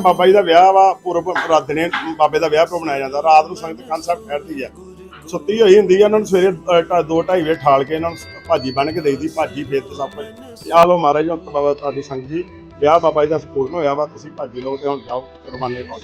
ਬਾਬਾ ਜੀ ਦਾ ਵਿਆਹ ਵਾ, ਪੂਰਬ ਰਾਤ ਨੇ ਬਾਬੇ ਦਾ ਵਿਆਹ ਮਨਾਇਆ ਜਾਂਦਾ। ਰਾਤ ਨੂੰ ਸੰਗਤ ਕੰਨ ਸਾਹਿਬ ਠਹਿਰਦੀ ਹੈ ਸੁੱਤੀ ਹੋਈ ਹੁੰਦੀ ਆ ਉਹਨਾਂ ਨੂੰ ਸਵੇਰੇ 2 2:30 ਵਜੇ ਠਾਲ ਕੇ ਇਹਨਾਂ ਨੂੰ ਭਾਜੀ ਬਣ ਕੇ ਦੇਈਦੀ, ਭਾਜੀ ਫਿਰ ਤੇ ਸਭ ਕੁਝ ਆ ਲੋ ਮਹਾਰਾਜ ਹੁਣ ਬਾਬਾ ਤੁਹਾਡੀ ਸੰਗਤ ਜੀ, ਵਿਆਹ ਬਾਬਾ ਜੀ ਦਾ ਸੰਪੂਰਨ ਹੋਇਆ ਵਾ, ਤੁਸੀਂ ਭਾਜੀ ਲਓ ਤੇ ਹੁਣ ਜਾਓ ਰਵਾਨੇ ਪਾਓ।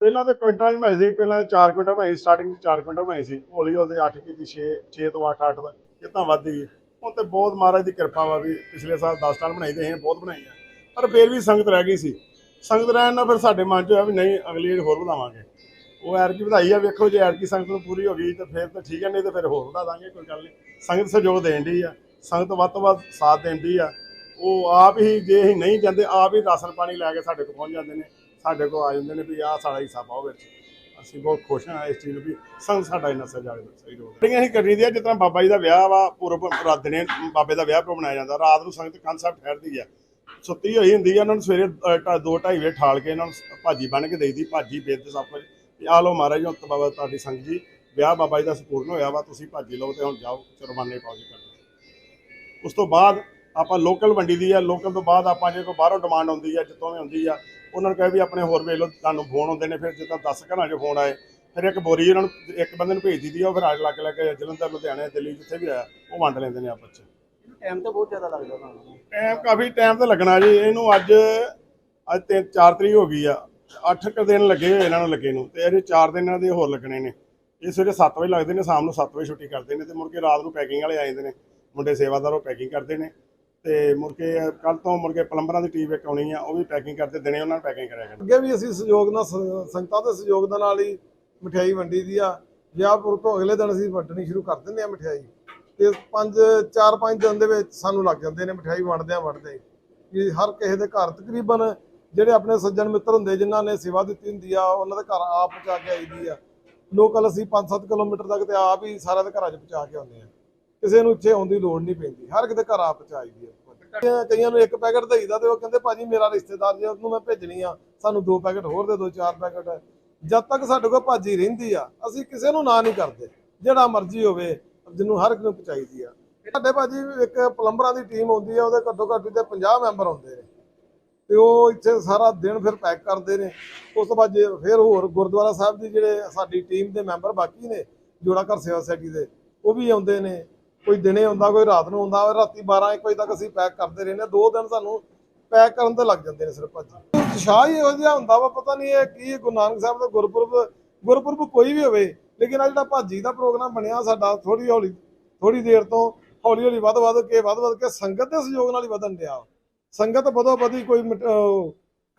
ਪਹਿਲਾਂ ਤੇ ਕੁਇੰਟਲ ਹੀ ਬਣਾਈ ਸੀ, ਪਹਿਲਾਂ 4 ਕੁਇੰਟਲ ਬਣਾਈ ਸਟਾਰਟਿੰਗ 'ਚ 4 ਕੁਇੰਟਲ ਬਣਾਈ ਸੀ। ਹੌਲੀ ਹੌਲੀ 8 ਕੀਤੀ 6 6 ਤੋਂ 8 8 ਇਹ ਤਾਂ ਵੱਧ ਗਈ। ਹੁਣ ਤੇ ਬਹੁਤ ਮਹਾਰਾਜ ਦੀ ਕਿਰਪਾ ਵਾ ਵੀ ਪਿਛਲੇ ਸਾਲ 10 ਟਨ ਬਣਾਈ ਤੇ ਅਸੀਂ ਬਹੁਤ ਬਣਾਈ ਆ। ਪਰ ਫੇਰ ਵੀ ਸੰਗਤ ਰਹਿ ਗਈ ਸੀ। ਸੰਗਤ ਰਹਿਣ ਨਾਲ ਫਿਰ ਸਾਡੇ ਮਨ 'ਚ ਹੋਇਆ ਵੀ ਨਹੀਂ, ਅਗਲੀ ਵਾਰ ਹੋਰ ਵਧਾਵਾਂਗੇ। ਉਹ ਐਰਕੀ ਵਧਾਈ ਆ, ਵੇਖੋ ਜੇ ਐਰਕੀ ਸੰਗਤ ਨੂੰ ਪੂਰੀ ਹੋ ਗਈ ਤਾਂ ਫਿਰ ਤਾਂ ਠੀਕ ਹੈ ਨਹੀਂ ਤਾਂ ਫਿਰ ਹੋਰ ਵਧਾ ਦਾਂਗੇ, ਕੋਈ ਗੱਲ ਨਹੀਂ। ਸੰਗਤ ਸਹਿਯੋਗ ਦੇਣ ਦੀ ਆ। ਸੰਗਤ ਵੱਧ ਤੋਂ ਵੱਧ ਸਾਥ ਦੇਣ ਦੀ ਆ। ਉਹ ਆਪ ਹੀ ਜੇ ਅਸੀਂ ਨਹੀਂ ਜਾਂਦੇ, ਆਪ ਹੀ ਰਾਸ਼ਨ ਪਾਣੀ ਲੈ ਕੇ ਸਾਡੇ ਕੋਲ ਪਹੁੰਚ ਜਾਂਦੇ ਨੇ। ਸਾਡੇ ਕੋਲ ਆ ਜਾਂਦੇ ਨੇ ਵੀ ਆਹ ਸਾਡਾ ਹਿੱਸਾ ਪਾਓ ਵਿੱਚ। ਅਸੀਂ ਬਹੁਤ ਖੁਸ਼ ਹਾਂ ਇਸ ਚੀਜ਼ ਨੂੰ ਵੀ ਸੰਗ ਸਾਡਾ ਇਹਨਾਂ ਸਹਿਯੋਗ ਸਹਿਯੋਗ ਜਿਹੜੀਆਂ ਅਸੀਂ ਕਰਨੀ ਦੀਆਂ, ਜਿਸ ਤਰ੍ਹਾਂ ਬਾਬਾ ਜੀ ਦਾ ਵਿਆਹ ਵਾ, ਪੂਰਬ ਰਾਤ ਬਾਬੇ ਦਾ ਵਿਆਹ ਮਨਾਇਆ ਜਾਂਦਾ। ਰਾਤ ਨੂੰ ਸੰਗਤ ਕੰਨ ਸਾਹਿਬ ਠਹਿਰਦੀ ਆ ਸੁੱਤੀ ਹੋਈ ਹੁੰਦੀ ਆ, ਉਹਨਾਂ ਨੂੰ ਸਵੇਰੇ 2 2:30 ਵਜੇ ਠਾਲ ਕੇ ਇਹਨਾਂ ਨੂੰ ਭਾਜੀ ਬਣ ਕੇ ਦੇਈਦੀ, ਭਾਜੀ ਫੇਰ ਤੇ ਸਭ ਕੁਝ। ਆ ਲੋ ਮਹਾਰਾਜ ਹੁਣ ਬਾਬਾ ਤੁਹਾਡੀ ਸੰਗ ਜੀ, ਵਿਆਹ ਬਾਬਾ ਜੀ ਦਾ ਸੰਪੂਰਨ ਹੋਇਆ ਵਾ, ਤੁਸੀਂ ਭਾਜੀ ਲਓ ਤੇ ਹੁਣ ਜਾਓ, ਚਰਮਾਨੇ ਪਾਓ ਜੀ ਉਸ ਤੋਂ ਬਾਅਦ ਆਪਾਂ ਲੋਕਲ ਵੰਡੀ ਦੀ ਆ ਲੋਕਲ ਤੋਂ ਬਾਅਦ ਆਪਾਂ ਜੇ ਕੋਈ ਬਾਹਰੋਂ ਡਿਮਾਂਡ ਆਉਂਦੀ ਆ ਜਿੱਥੋਂ ਵੀ ਆਉਂਦੀ ਆ ਉਹਨਾਂ ਨੂੰ ਕਹੇ ਵੀ ਆਪਣੇ ਹੋਰ ਵੇਖ ਲਓ ਤੁਹਾਨੂੰ ਫੋਨ ਆਉਂਦੇ ਨੇ ਫਿਰ ਜਿੱਦਾਂ 10 ਘਰਾਂ 'ਚ ਫੋਨ ਆਏ ਫਿਰ ਇੱਕ ਬੋਰੀ ਉਹਨਾਂ ਨੂੰ ਇੱਕ ਬੰਦੇ ਨੂੰ ਭੇਜ ਦਿੱਤੀ ਆ ਉਹ ਫਿਰ ਅੱਗ ਲੱਗ ਲੱਗ ਜਲੰਧਰ ਲੁਧਿਆਣੇ ਦਿੱਲੀ ਜਿੱਥੇ ਵੀ ਆਇਆ ਉਹ ਵੰਡ ਲੈਂਦੇ ਨੇ ਆਪਸ 'ਚ। ਟਾਈਮ ਤਾਂ ਬਹੁਤ ਜ਼ਿਆਦਾ ਲੱਗਦਾ ਤੁਹਾਨੂੰ। ਟਾਈਮ ਕਾਫੀ ਟਾਈਮ ਤੇ ਲੱਗਣਾ ਜੀ ਇਹਨੂੰ ਅੱਜ ਅੱਜ ਤੇ 4 ਤਰੀਕ ਹੋ ਗਈ ਆ 8 ਕੁ ਦਿਨ ਲੱਗੇ ਹੋਏ ਇਹਨਾਂ ਨੂੰ ਲੱਗੇ ਨੂੰ ਤੇ ਇਹਦੇ 4 ਦਿਨ ਇਹਨਾਂ ਦੇ ਹੋਰ ਲੱਗਣੇ ਨੇ। ਇਹ ਸਵੇਰੇ 7 ਵਜੇ ਲੱਗਦੇ ਨੇ ਸ਼ਾਮ ਨੂੰ 7 ਵਜੇ ਛੁੱਟੀ ਕਰਦੇ ਨੇ ਤੇ ਮੁੜ ਕੇ ਰਾਤ ਨੂੰ ਪੈਕਿੰਗ ਵਾਲੇ ਆ ਜਾਂਦੇ ਨੇ ਮੁੰਡੇ ਸੇਵਾਦਾਰ ਉਹ ਪੈਕਿੰਗ ਕਰਦੇ ਨੇ। ਤੇ ਮੁੜ ਕੇ ਕੱਲ ਤੋਂ ਮੁੜ ਕੇ ਪਲੰਬਰਾਂ ਦੀ ਟੀਮ ਇੱਕ ਆਉਣੀ ਆ, ਉਹ ਵੀ ਪੈਕਿੰਗ ਕਰਦੇ, ਦਿਨੇ ਉਹਨਾਂ ਨੂੰ ਪੈਕਿੰਗ ਕਰਿਆ ਕਰਨੀ। ਅੱਗੇ ਵੀ ਅਸੀਂ ਸਹਿਯੋਗ ਨਾਲ, ਸ- ਸੰਗਤਾਂ ਦੇ ਸਹਿਯੋਗ ਦੇ ਨਾਲ ਹੀ ਮਠਿਆਈ ਵੰਡੀ ਦੀ ਆ। ਵਿਆਹਪੁਰ ਤੋਂ ਅਗਲੇ ਦਿਨ ਅਸੀਂ ਵੰਡਣੀ ਸ਼ੁਰੂ ਕਰ ਦਿੰਦੇ ਆ ਮਠਿਆਈ। ਤੇ ਪੰਜ, ਚਾਰ ਪੰਜ ਦਿਨ ਦੇ ਵਿੱਚ ਸਾਨੂੰ ਲੱਗ ਜਾਂਦੇ ਨੇ ਮਠਿਆਈ ਵੰਡਦਿਆਂ ਵੰਡਦੇ ਕਿ ਹਰ ਕਿਸੇ ਦੇ ਘਰ ਤਕਰੀਬਨ ਜਿਹੜੇ ਆਪਣੇ ਸੱਜਣ ਮਿੱਤਰ ਹੁੰਦੇ, ਜਿਨ੍ਹਾਂ ਨੇ ਸੇਵਾ ਦਿੱਤੀ ਹੁੰਦੀ ਆ, ਉਹਨਾਂ ਦੇ ਘਰ ਆਪ ਪਹੁੰਚਾ ਕੇ ਆਈਦੀ ਆ। ਲੋਕਲ ਅਸੀਂ 5-7 ਕਿਲੋਮੀਟਰ ਤੱਕ ਤੇ ਆਪ ਹੀ ਸਾਰਿਆਂ ਦੇ ਘਰਾਂ 'ਚ ਪਹੁੰਚਾ ਕੇ ਆਉਂਦੇ ਆ ਕਿਸੇ ਨੂੰ ਇੱਥੇ ਆਉਣ ਦੀ ਲੋੜ ਨਹੀਂ ਪੈਂਦੀ। ਹਰ ਕਿਤੇ ਘਰ ਆਪ ਪਹੁੰਚਾਈਦੀ ਆ। ਕਈਆਂ- ਨੂੰ ਇੱਕ ਪੈਕਟ ਦੇਈਦਾ ਤੇ ਉਹ ਕਹਿੰਦੇ, ਭਾਜੀ, ਮੇਰਾ ਰਿਸ਼ਤੇਦਾਰ ਜੇ ਉਹਨੂੰ ਮੈਂ ਭੇਜਣੀ ਆ, ਸਾਨੂੰ ਦੋ ਪੈਕਟ ਹੋਰ ਦੇ ਦੋ ਚਾਰ ਪੈਕਟ। ਜਦ ਤੱਕ ਸਾਡੇ ਕੋਲ ਭਾਜੀ ਰਹਿੰਦੀ ਆ, ਅਸੀਂ ਕਿਸੇ ਨੂੰ ਨਾ ਨਹੀਂ ਕਰਦੇ। ਜਿਹੜਾ ਮਰਜ਼ੀ ਹੋਵੇ, ਜਿਹਨੂੰ ਹਰ ਇੱਕ ਨੂੰ ਪਹੁੰਚਾਈਦੀ ਆ। ਸਾਡੇ ਭਾਜੀ ਇੱਕ ਪਲੰਬਰਾਂ ਦੀ ਟੀਮ ਆਉਂਦੀ ਆ, ਉਹਦੇ ਘੱਟੋ ਘੱਟ ਤੇ 50 ਮੈਂਬਰ ਆਉਂਦੇ ਨੇ। ਤੇ ਉਹ ਇੱਥੇ ਸਾਰਾ ਦਿਨ ਫਿਰ ਪੈਕ ਕਰਦੇ ਨੇ। ਉਸ ਤੋਂ ਬਾਅਦ ਜੇ ਫਿਰ ਹੋਰ ਗੁਰਦੁਆਰਾ ਸਾਹਿਬ ਦੀ ਜਿਹੜੇ ਸਾਡੀ ਟੀਮ ਦੇ ਮੈਂਬਰ ਬਾਕੀ ਨੇ, ਜੋੜਾ ਘਰ ਸੇਵਾ ਸੁਸਾਇਟੀ ਦੇ, ਉਹ ਵੀ ਆਉਂਦੇ ਨੇ। ਕੋਈ ਦਿਨੇ ਆਉਂਦਾ ਕੋਈ ਰਾਤ ਨੂੰ ਆਉਂਦਾ ਰਾਤੀ 12 1 ਵਜੇ ਤੱਕ ਅਸੀਂ ਪੈਕ ਕਰਦੇ ਰਹਿੰਦੇ ਹਾਂ। ਦੋ ਦਿਨ ਸਾਨੂੰ ਪੈਕ ਕਰਨ ਤੇ ਲੱਗ ਜਾਂਦੇ ਨੇ ਸਿਰਫ ਭਾਜੀ। ਉਤਸ਼ਾਹ ਹੀ ਇਹੋ ਜਿਹਾ ਹੁੰਦਾ ਵਾ, ਪਤਾ ਨਹੀਂ ਇਹ ਕੀ ਗੁਰੂ ਨਾਨਕ ਸਾਹਿਬ ਦਾ ਗੁਰਪੁਰਬ ਗੁਰਪੁਰਬ ਕੋਈ ਵੀ ਹੋਵੇ, ਲੇਕਿਨ ਆ ਜਿਹੜਾ ਭਾਜੀ ਦਾ ਪ੍ਰੋਗਰਾਮ ਬਣਿਆ ਸਾਡਾ ਥੋੜੀ ਹੌਲੀ ਥੋੜੀ ਦੇਰ ਤੋਂ ਹੌਲੀ ਹੌਲੀ ਵੱਧ ਵੱਧ ਕੇ, ਵੱਧ ਵੱਧ ਕੇ ਸੰਗਤ ਦੇ ਸਹਿਯੋਗ ਨਾਲ ਹੀ ਵਧਣ ਡਿਆ ਸੰਗਤ ਵਧੋ ਵਧੀ ਕੋਈ ਮਟ-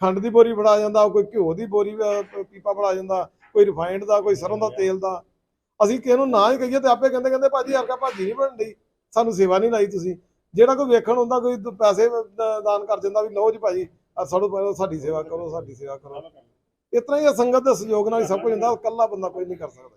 ਖੰਡ ਦੀ ਬੋਰੀ ਫੜਾ ਜਾਂਦਾ, ਕੋਈ ਘਿਓ ਦੀ ਬੋਰੀ ਪੀਪਾ ਫੜਾ ਜਾਂਦਾ, ਕੋਈ ਰਿਫਾਈਨਡ ਦਾ, ਕੋਈ ਸਰੋਂ ਦਾ ਤੇਲ ਦਾ। ਅਸੀਂ ਕਿਸੇ ਨੂੰ ਨਾ ਹੀ ਕਹੀਏ ਤੇ ਆਪੇ ਕਹਿੰਦੇ ਕਹਿੰਦੇ ਭਾਜੀ ਹਰਕਾ ਭਾਜੀ ਨਹੀਂ ਬਣਦੀ ਸਾਨੂੰ ਸੇਵਾ ਨਹੀਂ ਲਾਈ ਤੁਸੀਂ। ਜਿਹੜਾ ਕੋਈ ਵੇਖਣ ਹੁੰਦਾ, ਕੋਈ ਪੈਸੇ ਦਾਨ ਕਰ ਦਿੰਦਾ ਵੀ ਲਓ ਜੀ ਭਾਜੀ ਆਹ ਸਾਡੀ ਸੇਵਾ ਕਰੋ, ਸਾਡੀ ਸੇਵਾ ਕਰੋ। ਇਸ ਤਰ੍ਹਾਂ ਹੀ ਇਹ ਸੰਗਤ ਦੇ ਸਹਿਯੋਗ ਨਾਲ ਹੀ ਸਭ ਕੁਝ ਹੁੰਦਾ ਇਕੱਲਾ ਬੰਦਾ ਕੋਈ ਨਹੀਂ ਕਰ ਸਕਦਾ।